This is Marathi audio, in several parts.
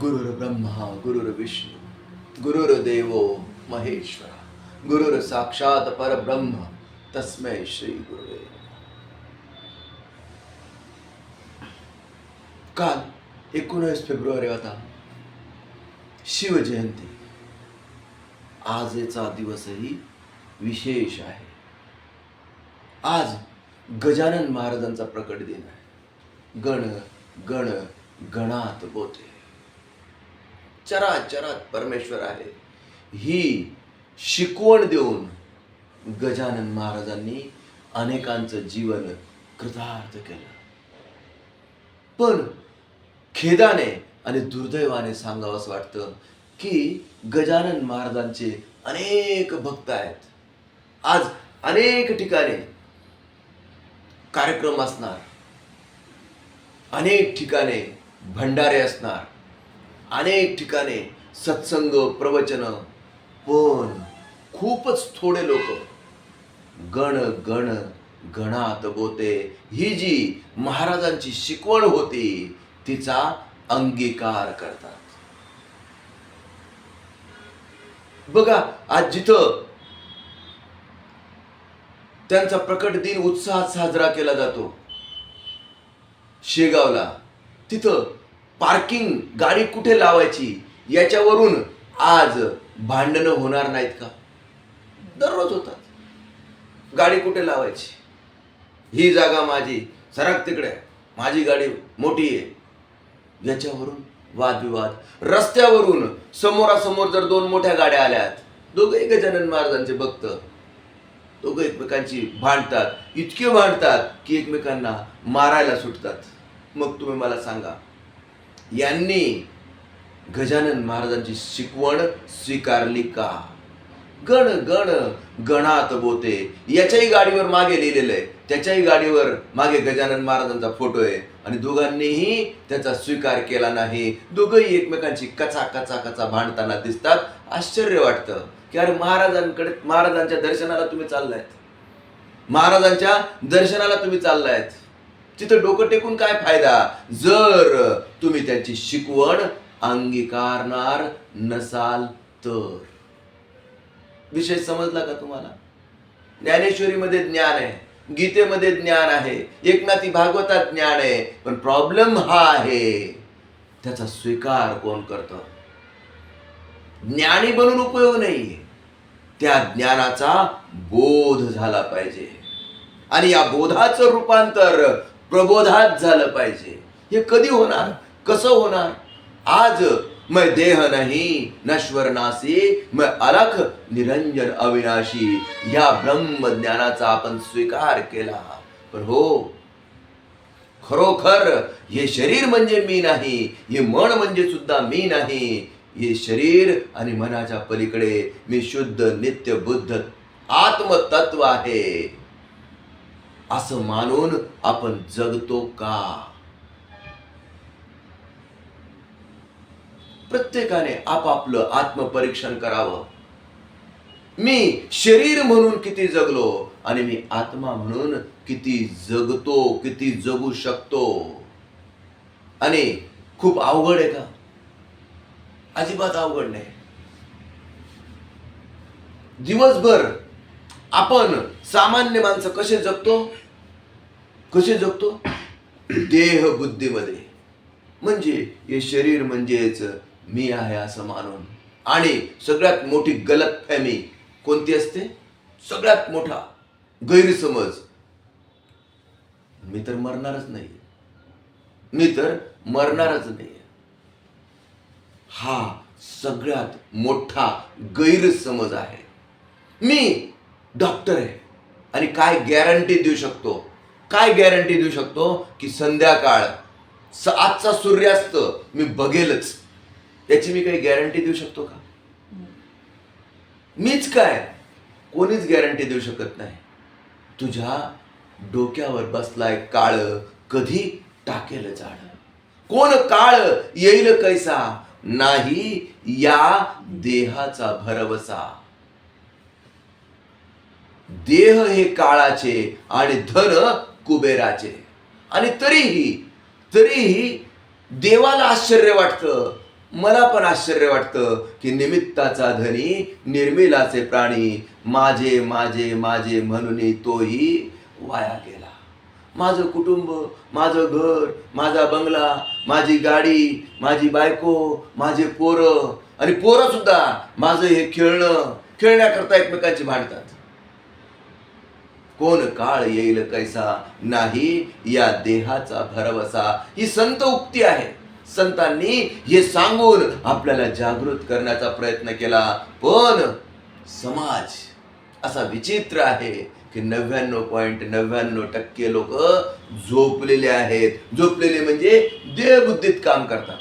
गुरुर्ब्रह्मा गुरुर्विष्णू गुरुर्देवो महेश्वरा गुरुर साक्षात परब्रह्म तस्मै श्री गुरुवे काल एकोणीस फेब्रुवारी होता शिवजयंती आजचा दिवसही विशेष आहे. आज गजानन महाराजांचा प्रकट दिन आहे. गण गण गणात बोते चरात चरात परमेश्वर आहे. ही शिकवण देऊन गजानन महाराजांनी अनेकांचं जीवन कृतार्थ केलं. पण खेदाने आणि दुर्दैवाने सांगावंसं वाटतं की गजानन महाराजांचे अनेक भक्त आहेत. आज अनेक ठिकाणी कार्यक्रम असणार. अनेक ठिकाणी भंडारे असणार. अनेक ठिकाणी सत्संग प्रवचन पण खूपच थोडे लोक गण गण गणात बोते. ही जी महाराजांची शिकवण होती तिचा अंगीकार करतात. बघा आज जिथं त्यांचा प्रकट दिन उत्साहात साजरा केला जातो शेगावला तिथं पार्किंग गाडी कुठे लावायची? याच्यावरून आज भांडणं होणार नाहीत का? दररोज होतात. गाडी कुठे लावायची? ही जागा माझी. सरक तिकडे. माझी गाडी मोठी आहे. याच्यावरून वादविवाद. रस्त्यावरून समोरासमोर जर दोन मोठ्या गाड्या आल्यात दोघे गजानन महाराजांचे भक्त. दोघं एकमेकांची भांडतात. इतके भांडतात की एकमेकांना मारायला सुटतात. मग तुम्ही मला सांगा यांनी गजानन महाराजांची शिकवण स्वीकारली का? गण गण गणात बोते. याच्याही गाडीवर मागे लिहिलेलं आहे. त्याच्याही गाडीवर मागे गजानन महाराजांचा फोटो आहे. आणि दोघांनीही त्याचा स्वीकार केला नाही. दोघंही एकमेकांची कचा कचा कचा भांडताना दिसतात. आश्चर्य वाटतं की अरे महाराजांकडे महाराजांच्या दर्शनाला तुम्ही चाललायत. महाराजांच्या दर्शनाला तुम्ही चाललायत. तिथं डोकं टेकून काय फायदा? जर तुम्ही त्यांची शिकवण अंगीकारणार नसाल तर. विषय समजला का तुम्हाला? ज्ञानेश्वरीमध्ये ज्ञान आहे गीतेमध्ये ज्ञान आहे एकनाथी भागवतात ज्ञान आहे पण प्रॉब्लेम हा आहे त्याचा स्वीकार कोण करतं? ज्ञानी बनून उपयोग नाही. त्या ज्ञानाचा बोध झाला पाहिजे. आणि या बोधाचं रूपांतर प्रबोधात झालं पाहिजे. हे कधी होणार? कसं होणार? आज मैं देह नाही नश्वर नासी मैं अलख निरंजन अविनाशी. या ब्रह्मज्ञानाचा आपण स्वीकार केला. पण हो खरोखर हे शरीर म्हणजे मी नाही हे मन म्हणजे सुद्धा मी नाही. हे शरीर आणि मनाच्या पलीकडे मी शुद्ध नित्य बुद्ध आत्मतत्व आहे. असं मानून आपण जगतो का? प्रत्येकाने आपापलं आत्मपरीक्षण करावं. मी शरीर म्हणून किती जगलो आणि मी आत्मा म्हणून किती जगतो किती जगू शकतो. आणि खूप अवघड आहे का? अजिबात अवघड नाही. दिवसभर आपण सामान्य माणसं कसे जगतो? कसे जगतो? देह बुद्धीमध्ये. म्हणजे हे शरीर म्हणजेच मी आहे असं मानून. आणि सगळ्यात मोठी गलत फॅमी कोणती असते? सगळ्यात मोठा गैरसमज. मी तर मरणारच नाही. मी तर मरणारच नाही. हा सगळ्यात मोठा गैरसमज आहे. मी डॉक्टर आहे. आणि काय गॅरंटी देऊ शकतो? काय गॅरंटी देऊ शकतो? की संध्याकाळ. स आजचा सूर्यास्त मी बघेलच. त्याची मी काही गॅरंटी देऊ शकतो का? मीच काय? कोणीच गॅरंटी देऊ शकत नाही. तुझ्या डोक्यावर बसलाय काळ कधी टाकेल झाड कोण काळ येईल कैसा? नाही या देहाचा भरवसा. देह हे काळाचे आणि धन कुबेराचे. आणि तरीही तरीही देवाला आश्चर्य वाटतं. मला पण आश्चर्य वाटतं की निमित्ताचा धनी निर्मिलाचे प्राणी माझे माझे माझे म्हणून तोही वाया गेला. माझं कुटुंब माझं घर माझा बंगला माझी गाडी माझी बायको माझे पोरं आणि पोरं सुद्धा माझं हे खेळणं खेळण्याकरता एकमेकांची भांडतात. कोण काळ येईल कैसा? नाही या देहाचा भरवसा. ही संत उक्ती आहे. संतांनी हे सांगून आपल्याला जागृत करण्याचा प्रयत्न केला. पण समाज असा विचित्र आहे की नव्याण्णव पॉईंट नव्याण्णव टक्के लोक झोपलेले आहेत. झोपलेले म्हणजे देहबुद्धीत काम करतात.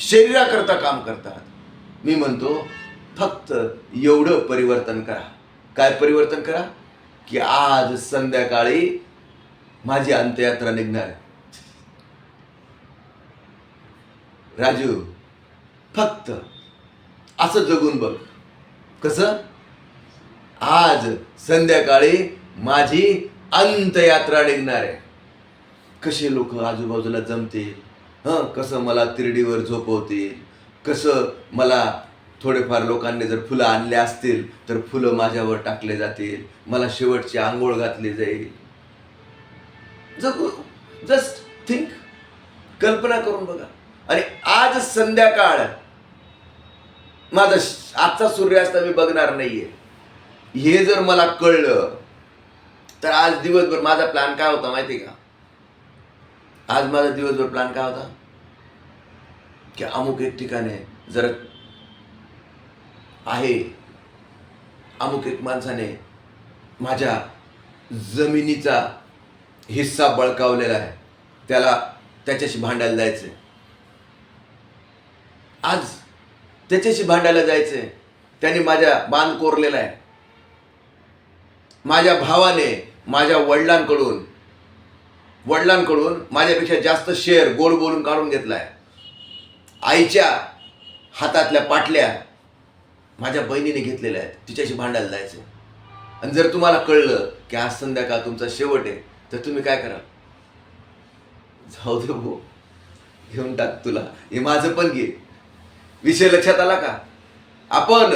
शरीराकरता काम करतात. मी म्हणतो फक्त एवढं परिवर्तन करा. काय परिवर्तन करा? की आज संध्याकाळी माझी अंत्ययात्रा निघणार राजू फक्त असं जगून बघ. कसं? आज संध्याकाळी माझी अंतयात्रा निघणार आहे. कसे लोक आजूबाजूला जमतील? हं कसं मला तिरडीवर झोपवतील? कसं मला थोडेफार लोकांनी जर फुलं आणले असतील तर फुलं माझ्यावर टाकले जातील. मला शेवटची आंघोळ घातली जाईल. जगू जस्ट थिंक कल्पना करून बघा. आणि आज संध्याकाळ माझा आजचा सूर्यास्त मी बघणार नाहीये. हे जर मला कळलं तर आज दिवसभर माझा प्लॅन काय होता माहिती का? आज माझा दिवसभर प्लॅन काय होता? की अमुक एक ठिकाणी जर आहे. अमुक एक माणसाने माझ्या जमिनीचा हिस्सा बळकावलेला आहे. त्याला त्याच्याशी भांडायला जायचंय. आज त्याच्याशी भांडायला जायचंय. त्याने माझ्या बांध कोरलेला आहे. माझ्या भावाने माझ्या वडिलांकडून वडिलांकडून माझ्यापेक्षा जास्त शेअर गोड बोलून काढून घेतलाय. आईच्या हातातल्या पाटल्या माझ्या बहिणीने घेतलेल्या आहेत तिच्याशी भांडायला जायचं. आणि जर तुम्हाला कळलं की आज संध्याकाळ तुमचा शेवट आहे तर तुम्ही काय करा जाऊ दे भाऊ. घेऊन टाक तुला. हे माझं पण घे. विषय लक्षात आला का? आपण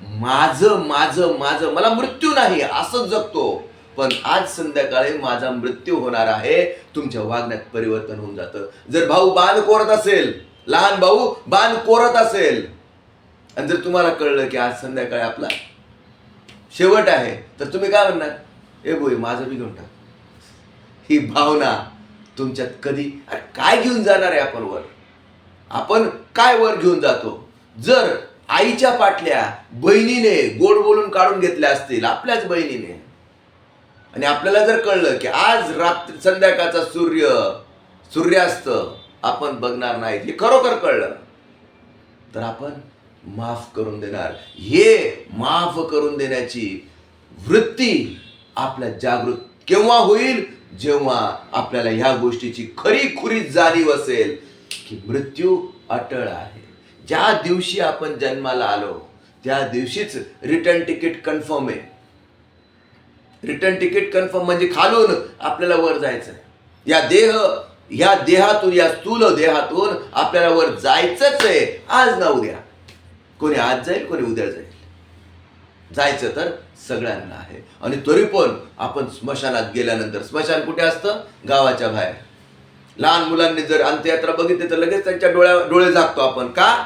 माझं माझं माझं मला मृत्यू नाही असंच जगतो. पण आज संध्याकाळी माझा मृत्यू होणार आहे. तुमच्या वागण्यात परिवर्तन होऊन जातं. जर भाऊ बाण कोरत असेल लहान भाऊ बाण कोरत असेल आणि जर तुम्हाला कळलं की आज संध्याकाळी आपला शेवट आहे तर तुम्ही काय म्हणणार? ए भोई माझं बी घेऊन टाक. ही भावना तुमच्यात कधी अरे काय घेऊन जाणार आहे आपण वर? आपण काय वर घेऊन जातो? जर आईच्या पाटल्या बहिणीने गोड बोलून काढून घेतल्या असतील आपल्याच बहिणीने. आणि आपल्याला जर कळलं की आज रात्री संध्याकाळचा सूर्य सूर्यास्त आपण बघणार नाहीत हे खरोखर कळलं तर आपण माफ करून देणार. हे माफ करून देण्याची वृत्ती आपल्या जागृत केव्हा होईल? जेव्हा आपल्याला ह्या गोष्टीची खरी खुरी जाणीव असेल की मृत्यू अटळ आहे. ज्या दिवशी आपण जन्माला आलो त्या दिवशीच रिटर्न तिकीट कन्फर्म आहे. रिटर्न तिकीट कन्फर्म म्हणजे खालून आपल्याला वर जायचं या देह या देहातून या स्थूल देहातून आपल्याला वर जायचंच आहे. आज ना उद्या. कोणी आज जाईल कोणी उद्या जाईल. जायचं तर सगळ्यांना आहे. आणि तरी पण आपण स्मशानात गेल्यानंतर स्मशान कुठे असतं? गावाच्या बाहेर. लहान मुलांनी जर अंत्ययात्रा बघितली तर लगेच त्यांच्या डोळ्या डोळे झाकतो आपण. का?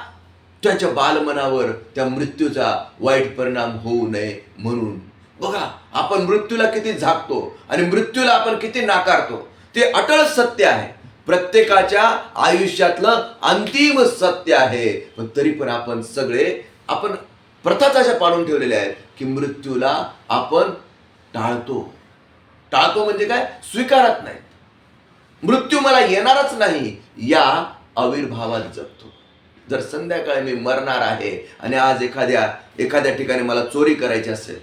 त्याच्या बालमनावर त्या मृत्यूचा वाईट परिणाम होऊ नये म्हणून. बघा आपण मृत्यूला किती झाकतो आणि मृत्यूला आपण किती नाकारतो. ते अटळ सत्य आहे. प्रत्येकाच्या आयुष्यातलं अंतिम सत्य आहे. पण तरी पण आपण सगळे आपण प्रथाच अशा पाडून ठेवलेल्या आहेत की मृत्यूला आपण टाळतो. टाळतो म्हणजे काय? स्वीकारत नाही मृत्यू मला येणारच नाही या आविर्भावात जगतो. जर संध्याकाळी मी मरणार आहे आणि आज एखाद्या एखाद्या ठिकाणी मला चोरी करायची असेल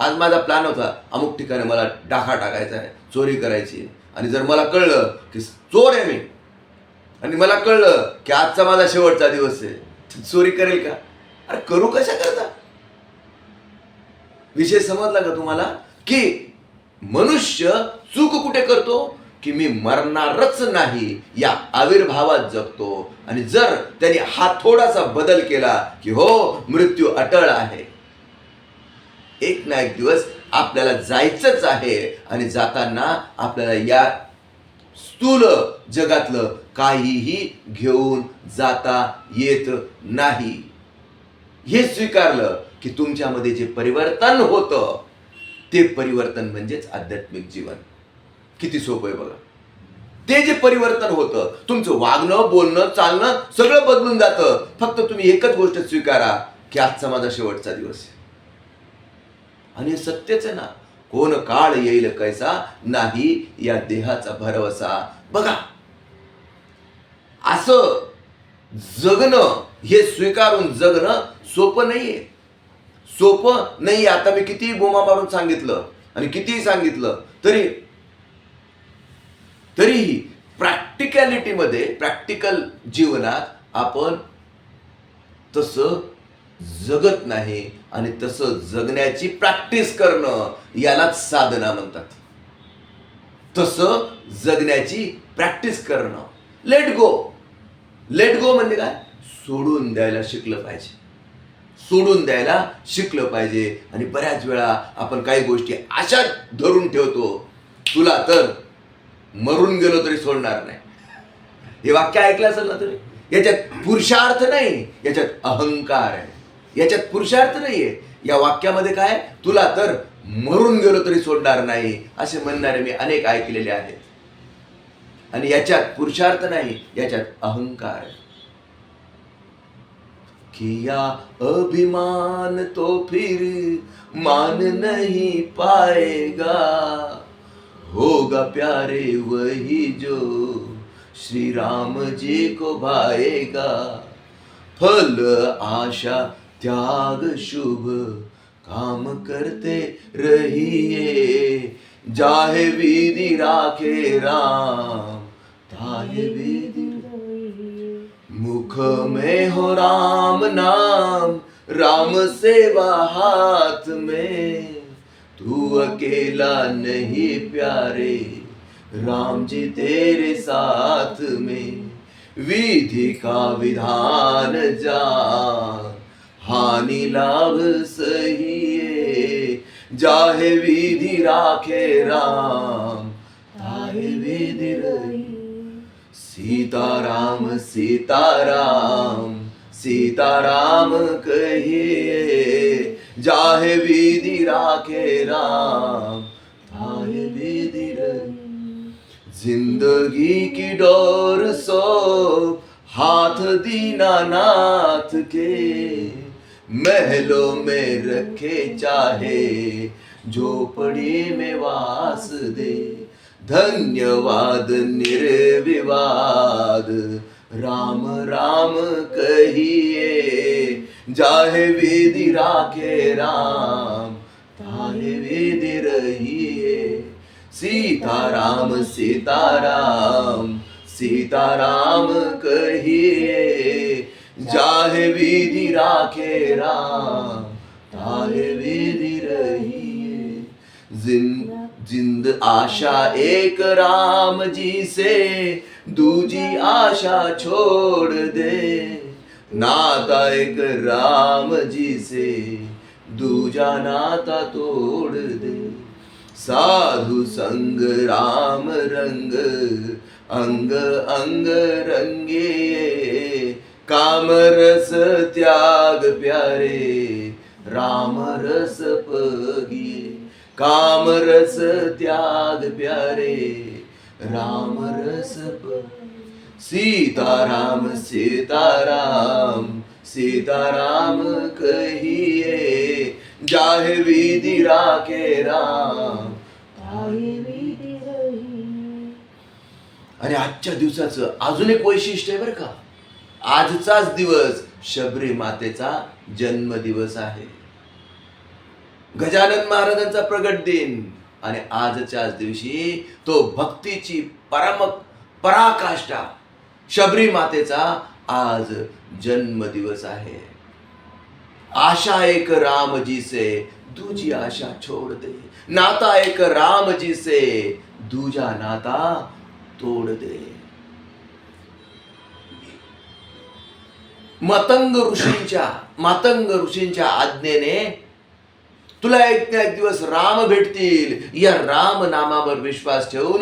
आज माझा प्लॅन होता अमुक ठिकाणी मला डाखा टाकायचा आहे चोरी करायची आहे. आणि जर मला कळलं की चोर आहे मी आणि मला कळलं की आजचा माझा शेवटचा दिवस आहे चोरी करेल का? अरे करू कशा करता? विषय समजला का तुम्हाला? की मनुष्य चूक कुठे करतो? की मी मरणारच नाही या आविर्भावात जगतो. आणि जर त्यांनी हा थोडासा बदल केला की हो मृत्यू अटळ आहे. एक ना एक दिवस आपल्याला जायचंच आहे. आणि जाताना आपल्याला या स्थूल जगातलं काहीही घेऊन जाता येत नाही. हे स्वीकारलं की तुमच्यामध्ये जे परिवर्तन होतं ते परिवर्तन म्हणजेच आध्यात्मिक जीवन. किती सोपं आहे बघा. ते जे परिवर्तन होतं तुमचं वागणं बोलणं चालणं सगळं बदलून जातं. फक्त तुम्ही एकच गोष्ट स्वीकारा की आजचा माझा शेवटचा दिवस आहे. आणि सत्यच आहे ना कोण काळ येईल कैसा नाही या देहाचा भरवसा. बघा असं जगणं हे स्वीकारून जगणं सोपं नाहीये. सोपं नाही आता मी कितीही बोमा मारून सांगितलं आणि कितीही सांगितलं तरी तरीही प्रॅक्टिकॅलिटीमध्ये प्रॅक्टिकल जीवनात आपण तसं जगत नाही आणि तसं जगण्याची प्रॅक्टिस करणं यालाच साधना म्हणतात. तसं जगण्याची प्रॅक्टिस करणं. लेट गो लेट गो म्हणजे काय? सोडून द्यायला शिकलं पाहिजे. सोडून द्यायला शिकलं पाहिजे. आणि बऱ्याच वेळा आपण काही गोष्टी अशा धरून ठेवतो तुला तर मरून गेलो तरी सोडणार नाही. हे वाक्य ऐकलं असेल ना तरी याच्यात पुरुषार्थ नाही याच्यात अहंकार आहे. याच्यात पुरुषार्थ नाहीये. या वाक्यामध्ये काय? तुला तर मरून गेलो तरी सोडणार नाही असे म्हणणारे मी अनेक ऐकलेले आहेत. आणि याच्यात पुरुषार्थ नाही याच्यात अहंकार. किया अभिमान तो फिर मान नहीं पाएगा. होगा प्यारे वही जो श्री राम जी को भाएगा. फल आशा त्याग शुभ काम करते रहिए। जाहे विधि राखे राम, ताहे विधि मुख में हो राम नाम, राम सेवा हाथ में। तू अकेला नहीं प्यारे, राम जी तेरे साथ में। विधि का विधान जान हानि लाभ सही है जाहे विधि राखे राम ताहे विधि रही। सीताराम सीताराम सीताराम कहिए। जाहे विधि राखे राम ताहे विधि रही। जिंदगी की डोर सो हाथ दीनानाथ के। महलों में रखे चाहे झोपड़ी में वास दे। धन्यवाद निर्विवाद। राम राम कहिए जाहे विधि राखे राम ताहे विधि रहिए। सीताराम सीताराम सीताराम कहिए। जाहे विधि राखे राम ताहे विधि रहिए। जिंद जिंद आशा एक राम जी से दूजी आशा छोड़ दे। नाता एक राम जी से दूजा नाता तोड़ दे। साधु संग राम रंग अंग अंग रंगे। काम रस त्याग प्यारे राम रस पगिए काम रस त्याग प्यारे राम रस प. सीताराम सीताराम सीताराम कहिए जाहे विधि राखे राम. आणि आजच्या दिवसाचं अजून एक वैशिष्ट्य आहे बरं का? आजचाच दिवस शबरी मातेचा जन्मदिवस आहे. गजानन महाराजांचा प्रगट दिन आणि आजच्याच दिवशी तो भक्तीची परम पराकाष्ठा शबरी मातेचा आज जन्मदिवस आहे. आशा एक रामजीसे जी से दूजी आशा छोड़ दे नाता एक रामजीसे दुजा से नाता तोड दे मतंग ऋषींच्या मातंग ऋषींच्या आज्ञेने तुला एक ना एक दिवस राम भेटतील. या राम नामावर विश्वास ठेवून